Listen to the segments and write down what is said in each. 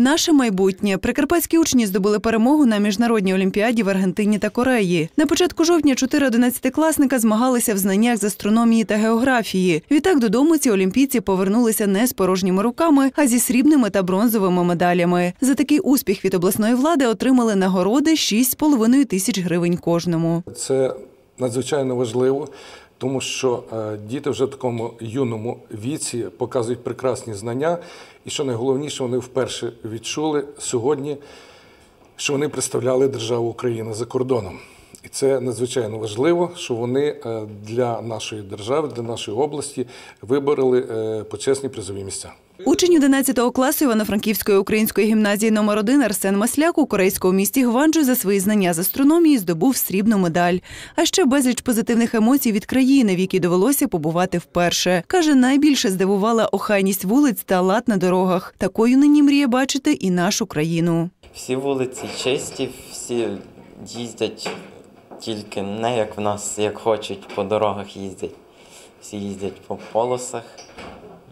Наше майбутнє прикарпатські учні здобули перемогу на міжнародній олімпіаді в Аргентині та Кореї. На початку жовтня чотири одинадцятикласника змагалися в знаннях з астрономії та географії. Відтак додому ці олімпійці повернулися не з порожніми руками, а зі срібними та бронзовими медалями. За такий успіх від обласної влади отримали нагороди 6,5 тисяч гривень кожному. Це надзвичайно важливо, тому що е, діти вже в такому юному віці показують прекрасні знання, і що найголовніше, вони вперше відчули сьогодні, що вони представляли державу Україна за кордоном. І це надзвичайно важливо, що вони е, для нашої держави, для нашої області вибороли е, почесні призові місця. Учень 11 класу Івано-Франківської української гімназії номер 1 Арсен Масляк у корейському місті Гванджу за свої знання з астрономії здобув срібну медаль. А ще безліч позитивних емоцій від країни, в якій довелося побувати вперше. Каже, найбільше здивувала охайність вулиць та лад на дорогах. Такою нині мріє бачити і нашу країну. Всі вулиці чисті, всі їздять тільки не як в нас, як хочуть, по дорогах їздять. Всі їздять по полосах.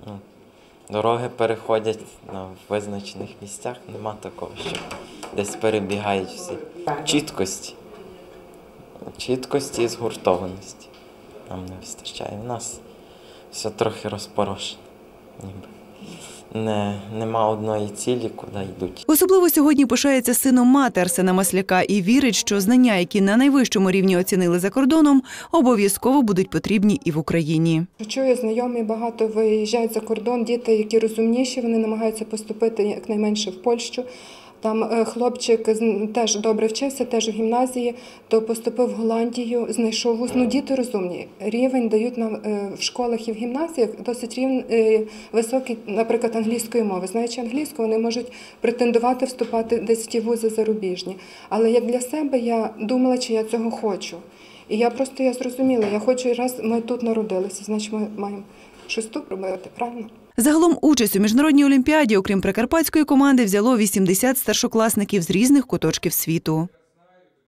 Ну, Дороги переходять на визначених місцях. Нема такого, що десь перебігають всі. Чіткості. Чіткості і згуртованості. Нам не вистачає. У нас все трохи розпорошено. Ніби. Не, нема одної цілі, куди йдуть. Особливо сьогодні пишається сином мати Арсена Масляка і вірить, що знання, які на найвищому рівні оцінили за кордоном, обов'язково будуть потрібні і в Україні. Чую, знайомі багато виїжджають за кордон, діти, які розумніші, вони намагаються поступити якнайменше в Польщу. Там е, хлопчик теж добре вчився, теж у гімназії, то поступив в Голландію, знайшов вуз. Ну, діти розумні. Рівень дають нам е, в школах і в гімназіях досить рівн, е, високий, наприклад, англійської мови. Знаючи англійську, вони можуть претендувати вступати десь в ті вузи зарубіжні. Але як для себе я думала, чи я цього хочу. І я просто я зрозуміла, я хочу раз ми тут народилися, значить ми маємо тут робити, правильно? Загалом участь у міжнародній олімпіаді, окрім прикарпатської команди, взяло 80 старшокласників з різних куточків світу.